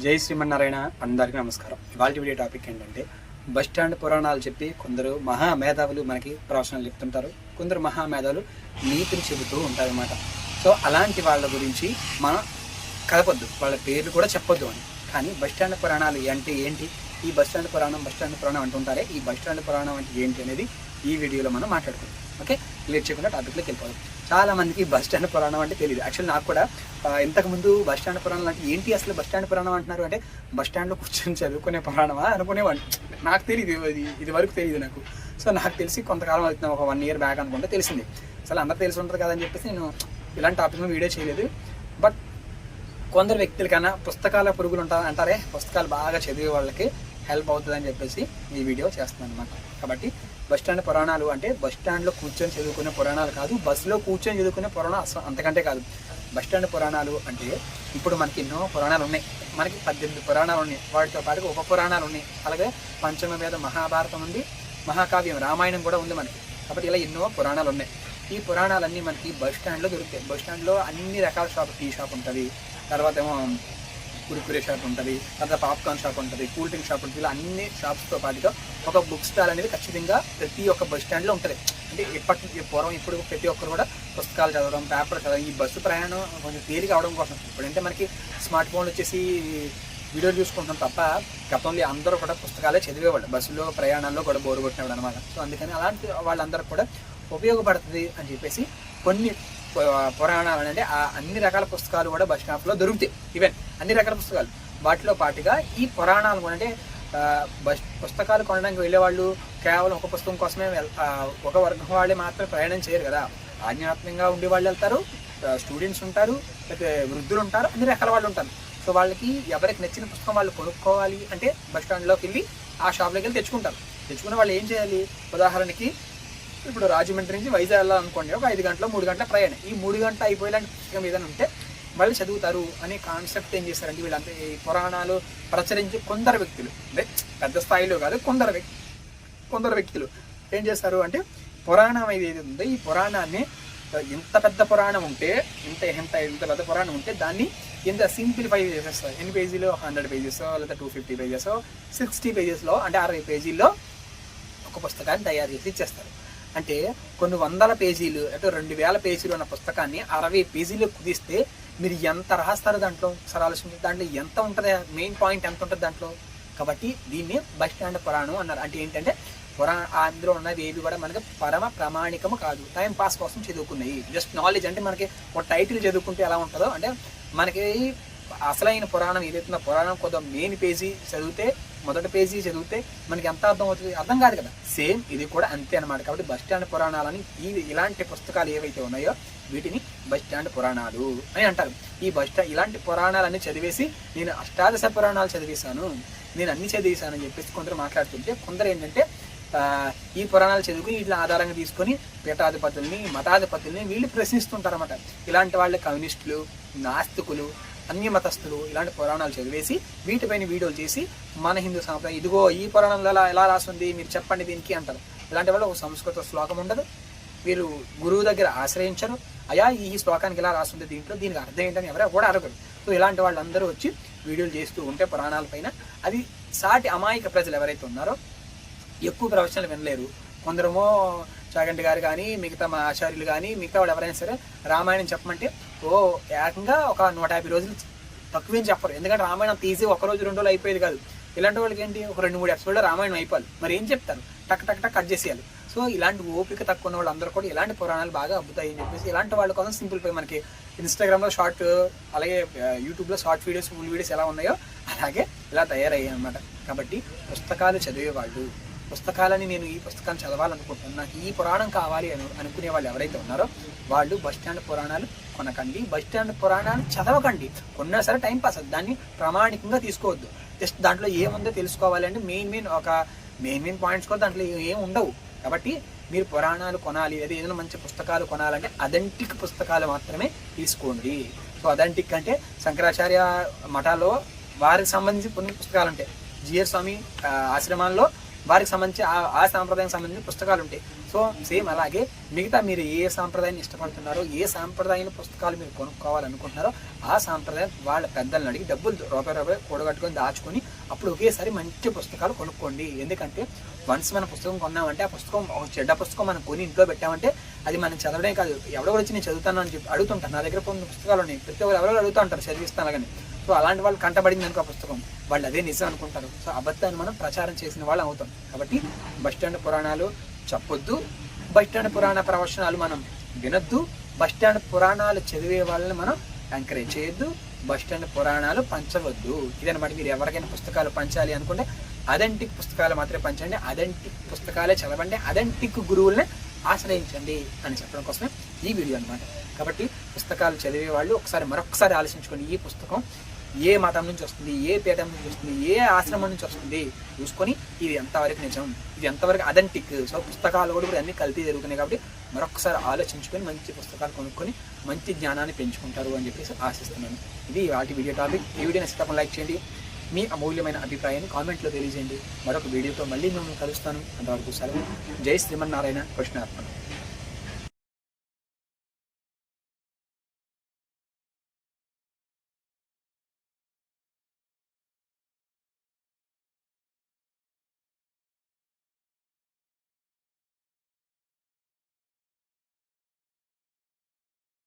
జై శ్రీమన్నారాయణ అందరికీ నమస్కారం. ఇవాళ వీడియో టాపిక్ ఏంటంటే బస్ స్టాండ్ పురాణాలు చెప్పి కొందరు మహా మేధావులు మనకి ప్రవచనాలు చెప్తుంటారు. కొందరు మహా మేధావులు నీతిని చెబుతూ ఉంటారన్నమాట. సో అలాంటి వాళ్ళ గురించి మనం కలపొద్దు. వాళ్ళ పేర్లు కూడా చెప్పొద్దు అని. కానీ బస్ స్టాండ్ పురాణాలు అంటే ఏంటి? ఈ బస్ స్టాండ్ పురాణం బస్ స్టాండ్ పురాణం అంటుంటారే. ఈ బస్ స్టాండ్ పురాణం అంటే ఏంటి అనేది ఈ వీడియోలో మనం మాట్లాడుకుందాం. ఓకే? లేట్ చేయకుండా టాపిక్లోకి వెళ్ళిపోవాలి చాలా మందికి బస్ స్టాండ్ పురాణం అంటే తెలియదు యాక్చువల్ నాకు కూడా ఇంతకుముందు బస్ స్టాండ్ పురాణం అంటే ఏంటి అసలు బస్ స్టాండ్ పురాణం అంటున్నారు అంటే బస్ స్టాండ్లో కూర్చొని చదువుకునే పురాణమా అనుకునేవాడిని నాకు తెలియదు ఇది ఇది వరకు తెలియదు నాకు. సో నాకు తెలిసి కొంతకాలం అవుతుంది ఒక వన్ ఇయర్ బ్యాక్ అనుకుంటే తెలిసింది. అసలు అందరూ తెలిసి ఉంటుంది కదని చెప్పేసి నేను ఇలాంటి టాపిక్ వీడియో చేయలేదు. బట్ కొందరు వ్యక్తులకైనా పుస్తకాల పురుగులు ఉంటారు అంటారే పుస్తకాలు బాగా చదివే వాళ్ళకి హెల్ప్ అవుతుందని చెప్పేసి ఈ వీడియో చేస్తున్నాను అనమాట కాబట్టి బస్ స్టాండ్ పురాణాలు అంటే బస్ స్టాండ్లో కూర్చొని చదువుకునే పురాణాలు కాదు బస్సులో కూర్చొని చదువుకునే పురాణం అసలు అంతకంటే కాదు. బస్ స్టాండ్ పురాణాలు అంటే ఇప్పుడు మనకి ఎన్నో పురాణాలు ఉన్నాయి. మనకి పద్దెనిమిది పురాణాలు ఉన్నాయి. వాటితో పాటు ఉప పురాణాలు ఉన్నాయి. అలాగే పంచమ వేద మహాభారతం ఉంది. మహాకావ్యం రామాయణం కూడా ఉంది మనకి. కాబట్టి ఇలా ఎన్నో పురాణాలు ఉన్నాయి. ఈ పురాణాలన్నీ మనకి బస్ స్టాండ్లో దొరుకుతాయి. బస్ స్టాండ్లో అన్ని రకాల షాప్ టీ షాప్ ఉంటుంది. తర్వాత ఏమో కురుకురే షాప్ ఉంటుంది తర్వాత పాప్కార్న్ షాప్ ఉంటుంది కూల్ డ్రింక్ షాప్ ఉంటుంది ఇలా అన్ని షాప్స్తో పాటుగా ఒక బుక్ స్టాల్ అనేది ఖచ్చితంగా ప్రతి ఒక్క బస్ స్టాండ్లో ఉంటుంది. అంటే ఇప్పటి పూర్వం ఇప్పుడు ప్రతి ఒక్కరు కూడా పుస్తకాలు చదవడం పేపర్ చదవడం ఈ బస్సు ప్రయాణం కొంచెం తేలిక అవడం కోసం. ఇప్పుడంటే మనకి స్మార్ట్ ఫోన్లు వచ్చేసి వీడియోలు చూసుకుంటాం తప్ప గతంలో అందరూ కూడా పుస్తకాలే చదివేవాళ్ళు. బస్సులో ప్రయాణాల్లో కూడా బోరు కొట్టినవాడు అనమాట సో అందుకని అలాంటి వాళ్ళందరూ కూడా ఉపయోగపడుతుంది అని చెప్పేసి కొన్ని పురాణాలు అంటే ఆ అన్ని రకాల పుస్తకాలు కూడా బస్ స్టాప్లో దొరుకుతాయి. ఈవెన్ అన్ని రకాల పుస్తకాలు. వాటిలో పాటుగా ఈ పురాణాలు కూడా అంటే బస్ పుస్తకాలు కొనడానికి వెళ్ళేవాళ్ళు కేవలం ఒక పుస్తకం కోసమే ఒక వర్గం వాళ్ళే మాత్రమే ప్రయాణం చేయరు కదా. ఆధ్యాత్మికంగా ఉండే వాళ్ళు వెళ్తారు స్టూడెంట్స్ ఉంటారు లేకపోతే వృద్ధులు ఉంటారు అన్ని రకాల వాళ్ళు ఉంటారు. సో వాళ్ళకి ఎవరికి నచ్చిన పుస్తకం వాళ్ళు కొనుక్కోవాలి అంటే బస్ స్టాండ్లోకి వెళ్ళి ఆ షాప్లోకి వెళ్ళి తెచ్చుకుంటారు. తెచ్చుకున్న వాళ్ళు ఏం చేయాలి? ఉదాహరణకి ఇప్పుడు రాజమండ్రి నుంచి వైజాగ్ వెళ్ళాలనుకోండి ఒక ఐదు గంటలో మూడు గంటల ప్రయాణం. ఈ మూడు గంటల అయిపోయేలాంటి పుస్తకం ఏదైనా ఉంటే వాళ్ళు చదువుతారు అనే కాన్సెప్ట్ ఏం చేస్తారంటే వీళ్ళంతా ఈ పురాణాలు ప్రచురించి కొందరు వ్యక్తులు అంటే పెద్ద స్థాయిలో కాదు కొందరు వ్యక్తి కొందరు వ్యక్తులు ఏం చేస్తారు అంటే పురాణం ఏది ఉందో ఈ పురాణాన్ని ఇంత పెద్ద పురాణం ఉంటే ఇంత ఎంత ఇంత పెద్ద పురాణం ఉంటే దాన్ని ఇంత సింప్లిఫై చేసేస్తారు. ఎన్ని పేజీలో హండ్రెడ్ పేజెస్ లేదా టూ ఫిఫ్టీ పేజెస్ సిక్స్టీ పేజెస్లో అంటే అరవై పేజీల్లో ఒక పుస్తకాన్ని తయారు చేసి ఇచ్చేస్తారు. అంటే కొన్ని వందల పేజీలు అంటే రెండు వేల పేజీలు ఉన్న పుస్తకాన్ని అరవై పేజీలు కుదిస్తే మీరు ఎంత రాస్తారు దాంట్లో సరే ఆలోచించి దాంట్లో ఎంత ఉంటుంది? మెయిన్ పాయింట్ ఎంత ఉంటుంది దాంట్లో? కాబట్టి దీన్ని బస్ స్టాండ్ పురాణం అన్నారు. అంటే ఏంటంటే పురా అందులో ఉన్నది ఏవి కూడా మనకి పరమ ప్రామాణికము కాదు. టైం పాస్ కోసం చదువుకున్నాయి. జస్ట్ నాలెడ్జ్ అంటే మనకి ఒక టైటిల్ చదువుకుంటే ఎలా ఉంటుందో అంటే మనకి అసలైన పురాణం ఏదైతే పురాణం కొద్దిగా మెయిన్ పేజీ చదివితే మొదటి పేజీ చదివితే మనకి ఎంత అర్థం అవుతుంది? అర్థం కాదు కదా. సేమ్ ఇది కూడా అంతే అనమాట కాబట్టి బస్ స్టాండ్ పురాణాలని ఈ ఇలాంటి పుస్తకాలు ఏవైతే ఉన్నాయో వీటిని బస్ స్టాండ్ పురాణాలు అని అంటారు. ఈ బస్ స్టాండ్ ఇలాంటి పురాణాలన్నీ చదివేసి నేను అష్టాదశ పురాణాలు చదివేశాను. నేను అన్ని చదివేశాను అని చెప్పేసి కొందరు మాట్లాడుతుంటే కొందరు ఏంటంటే ఈ పురాణాలు చదువుకుని వీటిని ఆధారంగా తీసుకొని పీఠాధిపతుల్ని మతాధిపతుల్ని వీళ్ళు ప్రశ్నిస్తుంటారన్నమాట. ఇలాంటి వాళ్ళ కమ్యూనిస్టులు నాస్తికులు అన్ని మతస్థులు ఇలాంటి పురాణాలు చదివేసి వీటిపైన వీడియోలు చేసి మన హిందూ సాంప్రదాయం ఇదిగో ఈ పురాణంలో ఎలా ఎలా రాస్తుంది మీరు చెప్పండి దీనికి అంటారు. ఇలాంటి వాళ్ళు ఒక సంస్కృత శ్లోకం ఉండదు. వీరు గురువు దగ్గర ఆశ్రయించరు. అయా ఈ శ్లోకానికి ఇలా రాస్తుంది దీంట్లో? దీనికి అర్థం ఏంటని ఎవరో కూడా అడగరు. సో ఇలాంటి వాళ్ళందరూ వచ్చి వీడియోలు చేస్తూ ఉంటే పురాణాల పైన అది సాటి అమాయక ప్రజలు ఎవరైతే ఉన్నారో ఎక్కువ ప్రవచనాలు వినలేరు. కొందరేమో చాగంటి గారు కానీ మిగతా మా ఆచార్యులు కానీ మిగతా వాళ్ళు ఎవరైనా సరే రామాయణం చెప్పమంటే ఓ ఏకంగా ఒక నూట యాభై రోజులు తక్కువేం చెప్పరు. ఎందుకంటే రామాయణం తీసి ఒక రోజు రెండు రోజులు అయిపోయేది కాదు. ఇలాంటి వాళ్ళకి ఏంటి? ఒక రెండు మూడు ఎపిసోడ్లో రామాయణం అయిపోవాలి. మరి ఏం చెప్తారు? టక్ టక్ టక్ కట్ చేసేయాలి. సో ఇలాంటి ఓపిక తక్కువ ఉన్న వాళ్ళందరూ కూడా ఇలాంటి పురాణాలు బాగా అబ్బుతాయి అని చెప్పేసి ఇలాంటి వాళ్ళ కోసం సింపుల్ పై మనకి ఇన్స్టాగ్రామ్లో షార్ట్ అలాగే యూట్యూబ్లో షార్ట్ వీడియోస్ ఫుల్ వీడియోస్ ఎలా ఉన్నాయో అలాగే ఇలా తయారయ్యాయి అనమాట కాబట్టి పుస్తకాలు చదివే వాళ్ళు పుస్తకాలని నేను ఈ పుస్తకాన్ని చదవాలనుకుంటున్నాను. నాకు ఈ పురాణం కావాలి అని అనుకునే వాళ్ళు ఎవరైతే ఉన్నారో వాళ్ళు బస్ స్టాండ్ పురాణాలు కొనకండి. బస్ స్టాండ్ పురాణాలు చదవకండి. కొన్నా సరే టైం పాస్ దాన్ని ప్రామాణికంగా తీసుకోవద్దు. జస్ట్ దాంట్లో ఏముందో తెలుసుకోవాలంటే మెయిన్ మెయిన్ ఒక మెయిన్ మెయిన్ పాయింట్స్ కూడా దాంట్లో ఏం ఉండవు. కాబట్టి మీరు పురాణాలు కొనాలి అదే ఏదైనా మంచి పుస్తకాలు కొనాలంటే అథెంటిక్ పుస్తకాలు మాత్రమే తీసుకోండి. సో అథెంటిక్ అంటే శంకరాచార్య మఠాల్లో వారికి సంబంధించి కొన్ని పుస్తకాలు ఉంటాయి. జిఎస్ స్వామి ఆశ్రమాల్లో వారికి సంబంధించి ఆ ఆ సాంప్రదాయం సంబంధించిన పుస్తకాలు ఉంటాయి సో సేమ్ అలాగే మిగతా మీరు ఏ సాంప్రదాయాన్ని ఇష్టపడుతున్నారో ఏ సాంప్రదాయం పుస్తకాలు మీరు కొనుక్కోవాలనుకుంటున్నారో ఆ సాంప్రదాయం వాళ్ళ పెద్దలను అడిగి డబ్బులు రూపాయి రూపాయి కూడగట్టుకొని దాచుకొని అప్పుడు ఒకేసారి మంచి పుస్తకాలు కొనుక్కోండి. ఎందుకంటే వన్స్ మన పుస్తకం కొన్నామంటే ఆ పుస్తకం ఒక చెడ్డ పుస్తకం మనం కొని ఇంట్లో పెట్టామంటే అది మనం చదవడం కాదు. ఎవడో వచ్చి నేను చదువుతాను అని చెప్పి అడుగుతుంటాను నా దగ్గర కొన్ని పుస్తకాలు ఉన్నాయి. ప్రతి ఒక్కరు ఎవరో అడుగుతూ ఉంటారు చదివిస్తాను అలాగని సో అలాంటి వాళ్ళు కంటబడింది అనుకో ఆ పుస్తకం. వాళ్ళు అదే నిజం అనుకుంటారు. సో అబద్ధాన్ని మనం ప్రచారం చేసిన వాళ్ళు అవుతాం. కాబట్టి బస్ స్టాండ్ పురాణాలు చెప్పొద్దు. బస్ స్టాండ్ పురాణ ప్రవచనాలు మనం వినొద్దు. బస్ స్టాండ్ పురాణాలు చదివే వాళ్ళని మనం ఎంకరేజ్ చేయొద్దు. బస్ స్టాండ్ పురాణాలు పంచవద్దు. ఇదనమాట మీరు ఎవరికైనా పుస్తకాలు పంచాలి అనుకుంటే అథెంటిక్ పుస్తకాలు మాత్రమే పంచండి. అథెంటిక్ పుస్తకాలే చదవండి. అథెంటిక్ గురువులనే ఆశ్రయించండి అని చెప్పడం కోసమే ఈ వీడియో అనమాట కాబట్టి పుస్తకాలు చదివే వాళ్ళు ఒకసారి మరొకసారి ఆలోచించుకోండి ఈ పుస్తకం ఏ మతం నుంచి వస్తుంది ఏ పీఠం నుంచి వస్తుంది ఏ ఆశ్రమం నుంచి వస్తుంది చూసుకొని ఇది ఎంతవరకు నిజం ఇది ఎంతవరకు అథెంటిక్ సో పుస్తకాలు కూడా అన్ని కల్తీ జరుగుతున్నాయి కాబట్టి మరొకసారి ఆలోచించుకొని మంచి పుస్తకాలు కొనుక్కొని మంచి జ్ఞానాన్ని పెంచుకుంటారు అని చెప్పేసి ఆశిస్తున్నాను. ఇది వాటి వీడియో టాపిక్ ఈ వీడియోని ఇష్టం లైక్ చేయండి. మీ అమూల్యమైన అభిప్రాయాన్ని కామెంట్లో తెలియజేయండి. మరొక వీడియోతో మళ్ళీ మిమ్మల్ని కలుస్తాను. అంతవరకు సెలవు. జై శ్రీమన్నారాయణ కృష్ణార్పణ.